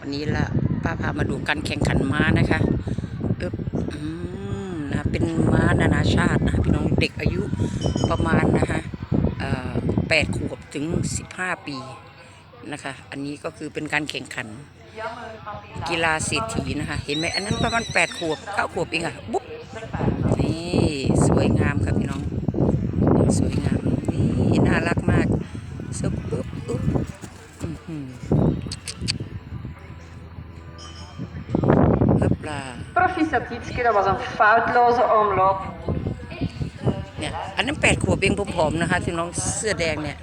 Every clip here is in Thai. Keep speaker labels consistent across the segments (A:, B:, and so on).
A: วันนี้ละป้าพามาดูการแข่งขันม้านะคะเออืมนะเป็นม้านานาชาตินะพี่น้องเด็กอายุประมาณนะคะแปดขวบถึงสิบห้าปีนะคะ อันนี้ก็คือเป็นการแข่งขันกีฬาเศรษฐีนะคะ เห็นไหมอันนั้นประมาณแปดขวบเก้าขวบเองอะบุ
B: Proficiat Ietske, dat was een foutloze omloop.
A: เนี่ยอันนั้นแปดขวบเองผอมๆนะคะที่น้องเสื้อแดงเนี่ย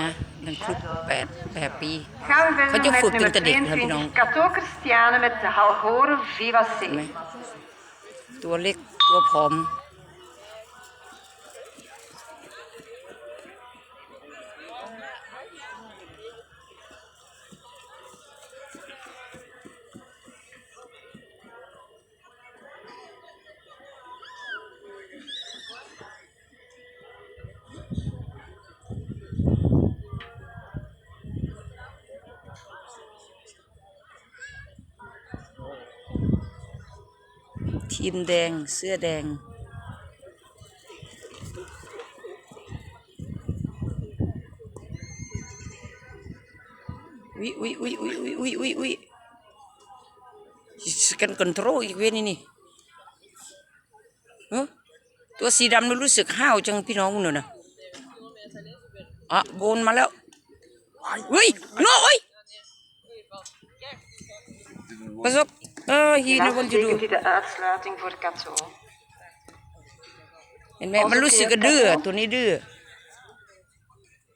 A: นะนั่นครุบแปดแปดปี
B: Gaan we
A: Gaat je
B: verder met
A: voet in
B: nummer
A: te dik, heb je
B: 22,
A: dan?
B: Cato Christiane met de Halhoren Viva
A: เห็นไหม
B: C.
A: ตัวเล็กตัวผอม ทีมแดงเสื้อแดง วิวิวิวิวิวิวิวิสกันคอนโทรลอีกเวนี่นี่เออตัวสีดำนี่รู้สึกห้าวจังพี่น้องหนูนะอะโบนมาแล้วเฮ้ยน้ยประสบ เออ he know what
B: Helaas
A: to do
B: betekent dit de uitsluiting voor Cato.
A: เห็นไหมมันรู้สึกกระดื้อตัวนี้ดื้อ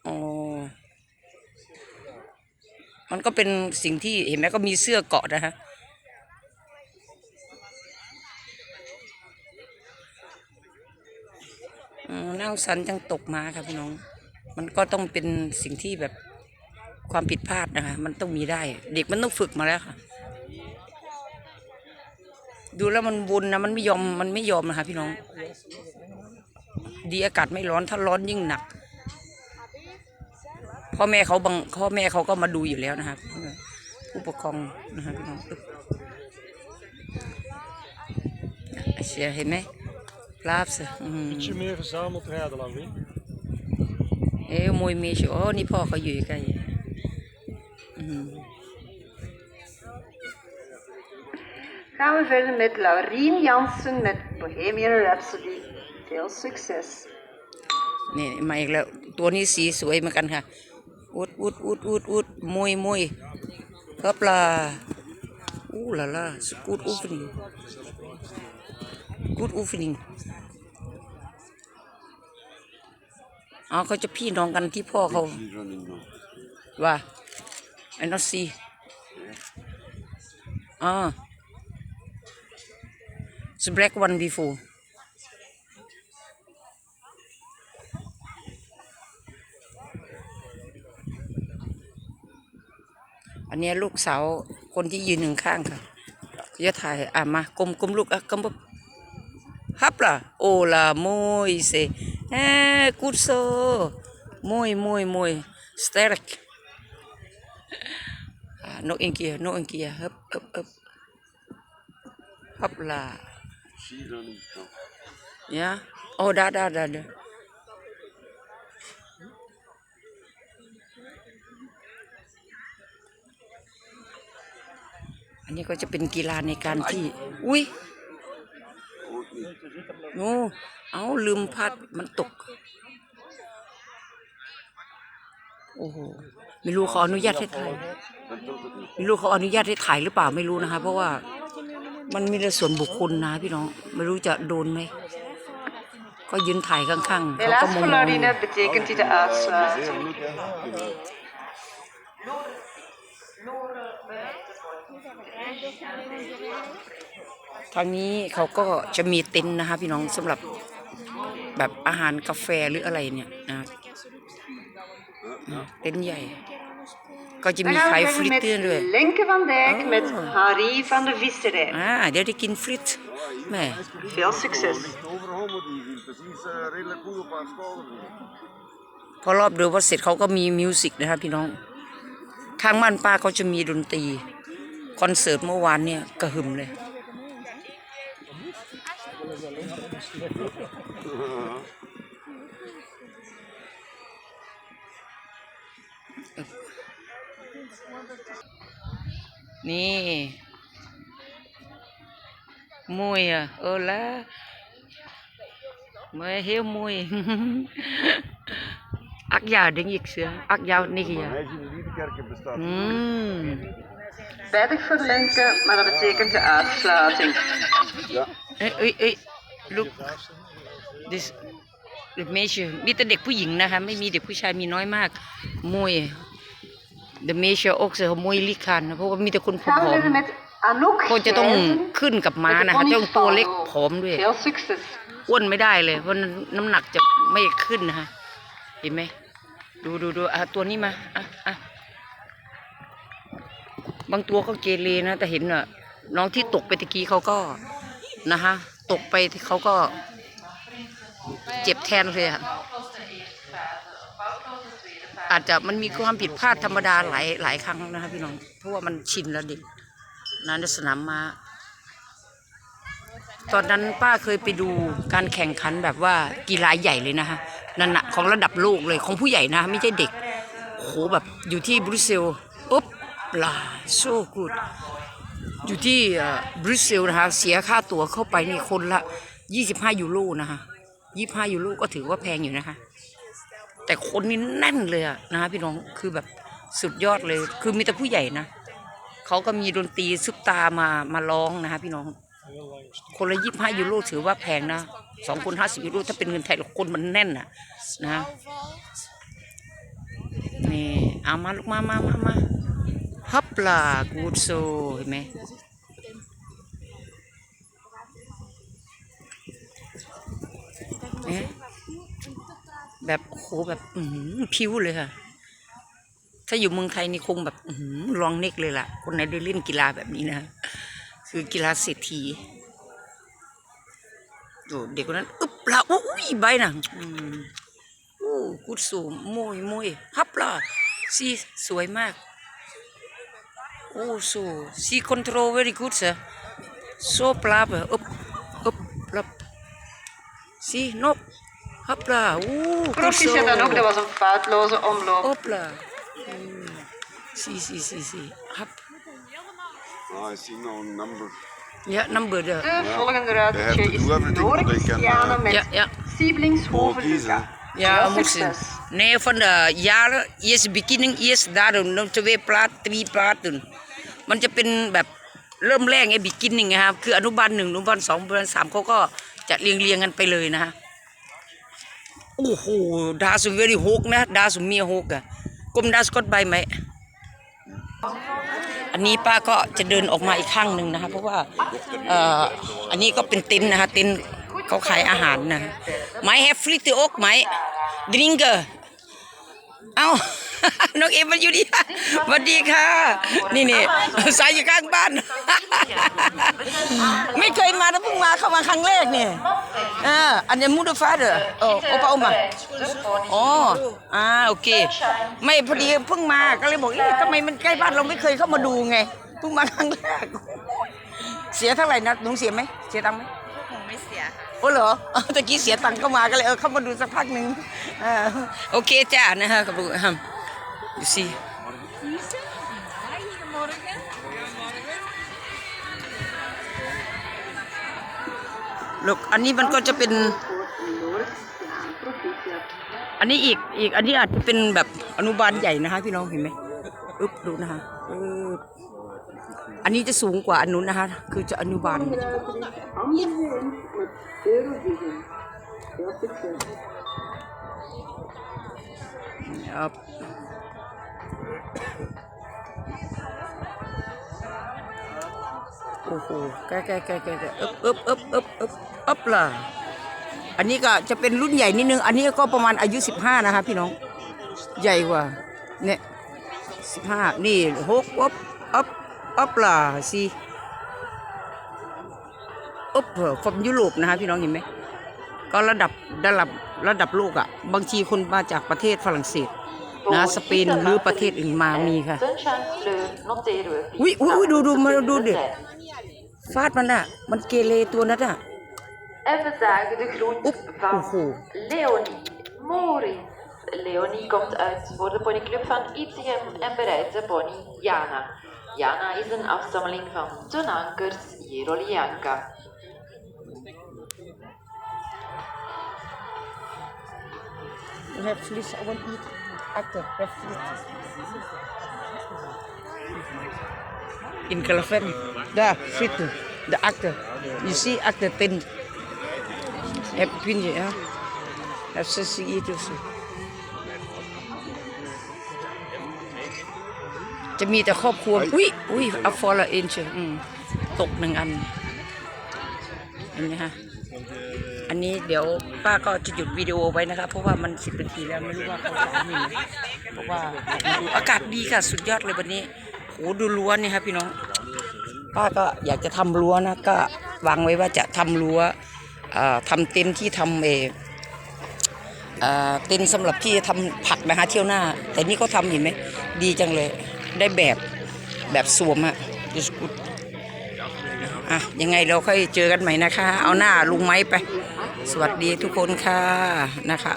A: อ๋อมันก็เป็นสิ่งที่เห็นไหมก็มีเสื้อเกาะนะฮะอืมนั่งสันจังตกมาครับพี่น้อง มันก็ต้องเป็นสิ่งที่แบบความผิดพลาดนะคะ มันต้องมีได้ เด็กมันต้องฝึกมาแล้วค่ะ ดูแล้วมันวนนะมันไม่ยอมมันไม่ยอมนะคะพี่น้อง ดีอากาศไม่ร้อนถ้าร้อนยิ่งหนักพ่อแม่เขาบางพ่อแม่เขาก็มาดูอยู่แล้วนะครับผู้ปกครองนะครับพี่น้องอึ๊บเชียเห็นไหมลาบส์อืม
C: Ietsje meer verzameld rijden lang weer.
A: เอ้ยมวยเมชโอ้นี่พ่อเขาอยู่ใกล้อืม
B: Gaan we verder met Laurien Jansen met Bohemian Rhapsody. Veel succes.
A: นี่มาอีกแล้วตัวนี้สีสวยเหมือนกันค่ะ อุดอุดอุดอุดอุดมวยมวยเฮบลาอู้ลาลาสกูดอูฟนิงกูดอูฟนิงอ๋อเขาจะพี่น้องกันที่พ่อเขาว่าไอ้นอซีอ่า It's black one before อันเนี้ยลูกสาวคนที่ยืนหนึ่งข้างค่ะจะถ่ายอะมากลมกลมลูกอะกลมปุ๊บฮับล่ะโอลาโมยเซเอ้กูดโซโมยโมยโมยสเตรกนกเองเกียนกเองเกียฮึบฮึบฮึบฮับล่ะ ยะโอ้ดาดาดาดาอันนี้ก็จะเป็นกีฬาในการที่ อุ้ยโอ้เอาลืมพัดมันตก โอ้โห ไม่รู้เขาอนุญาตให้ถ่าย ไม่รู้เขาอนุญาตให้ถ่ายหรือเปล่าไม่รู้นะคะ เพราะว่า มันมีในส่วนบุคคลนะพี่น้อง ไม่รู้จะโดนไหม ก็ยืนถ่ายข้างๆเขาก็
B: Helaas
A: มอง
B: voor
A: ๆ
B: Laurine betekent dit de uitsluiting.
A: ทางนี้เขาก็จะมีเต็นท์นะคะพี่น้องสำหรับแบบอาหารกาแฟหรืออะไรเนี่ยนะนะเต็นท์ใหญ่ ก็จะ
B: Dan
A: มี
B: gaan
A: ขาย
B: we
A: ฟริต
B: verder
A: เตอร์ด้วย
B: met Lenke van Dijk
A: Oh.
B: met Harry van de Visserij.
A: อ่าเดี๋ยวได้กินฟริตแหม่
B: Veel succes.
D: Overhommel, die zien precies eh, redelijk goed op haar schouder.
A: พอรอบดูว่าเสร็จเขาก็มีมิวสิกนะครับพี่น้องทางบ้านป้าเขาจะมีดนตรี คอนเสิร์ตเมื่อวานเนี่ยกระหึ่มเลย นี่ mùi à ơ lá mới hiếu mùi ác giàu đến dịch xưa ác giàu ní kìa
D: Hij in Liedekerke bestaat.
A: mm.
B: Veilig verlinken, maar dat betekent de uitsluiting.
D: Ja.
A: ê, ê, ê. look this เด็กเมชมีแต่เด็กผู้หญิงนะคะ ไม่มีเด็กผู้ชายมีน้อยมากมวย the measure อกเสือมวยลิคันนะเพราะว่ามีแต่คนผ
B: Gaan
A: อ
B: we
A: ม
B: verder met Anouk
A: ๆคนจะต้อง
B: Gijzen
A: ขึ้นกับม้า
B: met de
A: นะคะต้องตัวเล็ก
B: pony's
A: ผอมด้วย
B: Veel succes.
A: อ้วนไม่ได้เลย เพราะน้ำหนักจะไม่ขึ้นนะคะเห็นไหมดูดูดูอะตัวนี้มาอะอะบางตัวก็เกเรนะ แต่เห็นอะน้องที่ตกไปตะกี้เขาก็นะคะตกไปที่เขาก็เจ็บแทนเลยอะ อาจจะมันมีความผิดพลาดธรรมดาหลายหลายครั้งนะคะพี่น้องเพราะว่ามันชินแล้วเด็กนั้นในสนามม้าตอนนั้นป้าเคยไปดูการแข่งขันแบบว่ากีฬาใหญ่เลยนะคะนั่นนะของระดับโลกเลยของผู้ใหญ่นะ ไม่ใช่เด็กโหแบบอยู่ที่บรุเซลปุ๊บลาโซกูดอยู่ที่บรุเซลนะคะเสียค่าตั๋วเข้าไปนี่คนละ 25 ยูโรนะคะ25 ยูโรก็ถือว่าแพงอยู่นะคะ แต่คนนี่แน่นเลยอะนะพี่น้องคือแบบสุดยอดเลย คือมีแต่ผู้ใหญ่นะเขาก็มีดนตรีซุปตามามาร้องนะคะพี่น้อง คนละยี่ห้ายูโรถือว่าแพงนะสองคนห้าสิบยูโรถ้าเป็นเงินไทยคนมันแน่นอะนะนี่เอามาลูกมามามามาฮับลากูดโซเห็นไหมเอ๊ะ แบบโอ้โหแบบอืพิ้วเลยค่ะ ถ้าอยู่เมืองไทยนี่คงแบบอืลองเน็กเลยล่ะ คนไหนได้เล่นกีฬาแบบนี้นะ คือกีฬาเศรษฐีโอ้เด็กคนนั้นอึบละอุ้ยใบน่ะอืมโอ้กุดสูงมวยมวยฮับละสีสวยมากโอ้โซสีคอนโทรล very good sir so ปลาบอึบอึบปลาสีนก ฮับละโอ้กุดโซ
B: Proficiat Anouk, dat was een foutloze omloop.
A: Hopla. Mm. Si, si, si, si. Hap.
D: Ah, I see no number.
A: Ja, number de.
B: De volgende
D: They have
B: ruitertje
D: to
B: is
D: do everything, but they can,
B: Noord-Christiane
D: uh,
B: met
A: Ja, ja.
B: Sieblingshoven
D: Gewoon kiezen,
B: Luca.
A: Ja,
B: Veel
A: moet zien.
B: succes.
A: Nee, van de jaren, eerst beginning, eerst daar doen, dan twee plaat, drie plaat doen. มันจะเป็นแบบเริ่มแรกไง beginning ไงครับ คืออนุบาลหนึ่งอนุบาลสองอนุบาลสามเขาก็จะเรียงเรียงๆกันไปเลยนะฮะ โอ้โหดาสุเวรีหกนะดาสุเมียหกอะกลมดาสกอตใบไหมอันนี้ป้าก็จะเดินออกมาอีกข้างหนึ่งนะคะเพราะว่าเอ่ออันนี้ก็เป็นเต็นท์นะคะเต็นท์เขาขายอาหารนะไม้แฮฟฟลิตอกไหมดริงเกอร์เอ้า น้องเอ็มมาอยู่ดีสวัสดีค่ะ นี่นี่สายอยู่ข้างบ้าน ไม่เคยมาแล้วเพิ่งมาเข้ามาครั้งแรกเนี่ยเอออันนี้มูดฟ้าเด้อโอ้โอปาโอมาอ๋ออ่าโอเค ไม่พอดีเพิ่งมาก็เลยบอกเอ๊ะทำไมมันใกล้บ้านเราไม่เคยเข้ามาดูไงเพิ่งมาครั้งแรก เสียเท่าไหร่นะหนูเสียไหมเสียตังค์ไหม
E: ไม่เสียค่ะ
A: โอ้เหรอเอ้าตะกี้เสียตังค์เข้ามาก็เลยเออเข้ามาดูสักพักหนึ่งเออโอเคจ้านะฮะกับฮะ ดูสิลูกอันนี้มันก็จะเป็น อันนี้อีกอีก อันนี้อาจจะเป็นแบบอนุบาลใหญ่นะคะ พี่น้องเห็นไหมอึ๊บดูนะคะอันนี้จะสูงกว่าอันนู้นนะคะ คือจะอนุบาลครับ โอ้โหใกล้ใกล้ใกล้ใกล้อึ๊บอึ๊บอึ๊บอึ๊บอึ๊บอึ๊บล่ะอันนี้ก็จะเป็นรุ่นใหญ่นิดนึง อันนี้ก็ประมาณอายุสิบห้านะคะพี่น้อง ใหญ่กว่า เนี่ยสิบห้านี่หกอึ๊บอึ๊บอึ๊บล่ะสิอึ๊บฟอมยุโรปนะคะพี่น้องเห็นไหม ก็ระดับระดับระดับโลกอะ่ะ บางทีคนมาจากประเทศฝรั่งเศส นะสเปนหรือประเทศอื่นมามีค่ะ
E: Sunshine-kleur noteren we
A: อุ้ยอุ้ยอุ้ยดูดูมาดูดิ
E: zijn.
A: ฟาดมันอ่ะ มันเกเรตัวนั้นอ่ะ
E: En we zagen de groet
A: Oep,
E: van
A: oho.
E: Leonie. Maurice. Leonie komt uit voor de ponyclub van Itzigem en bereidt de pony Jana. Jana is een afstammeling van Tonankers Jerolianka.
A: You have fish, I want eat actor, have fish. In Calafen, the fish, the actor. You see actor ten. Have pin yeah. Have sissy eat also. จะมีแต่ครอบครัว อุ้ยอุ้ยอัฟฟอร์เอ็นเชอืมตกหนึ่งอันเห็นไหมฮะ อันนี้เดี๋ยว ป้าก็จะหยุดวิดีโอไว้นะคะเพราะว่ามันสิบนาทีแล้วไม่รู้ว่าเขาจะเอาไม่ไหมเพราะว่าอากาศดีค่ะสุดยอดเลยวันนี้โหดูรั้วนี่ครับพี่น้อง ป้าก็อยากจะทำรั้วนะก็วางไว้ว่าจะทำรั้วเอ่อทำเต็นท์ที่ทำเอเอ่อเต็นท์สำหรับที่จะทำผักนะคะเที่ยวหน้า แต่นี่เขาทำเห็นไหมดีจังเลยได้แบบแบบสวมอะอะยังไงเราค่อยเจอกันใหม่นะคะ เอาหน้าลุงไม้ไป สวัสดีทุกคนค่ะนะคะ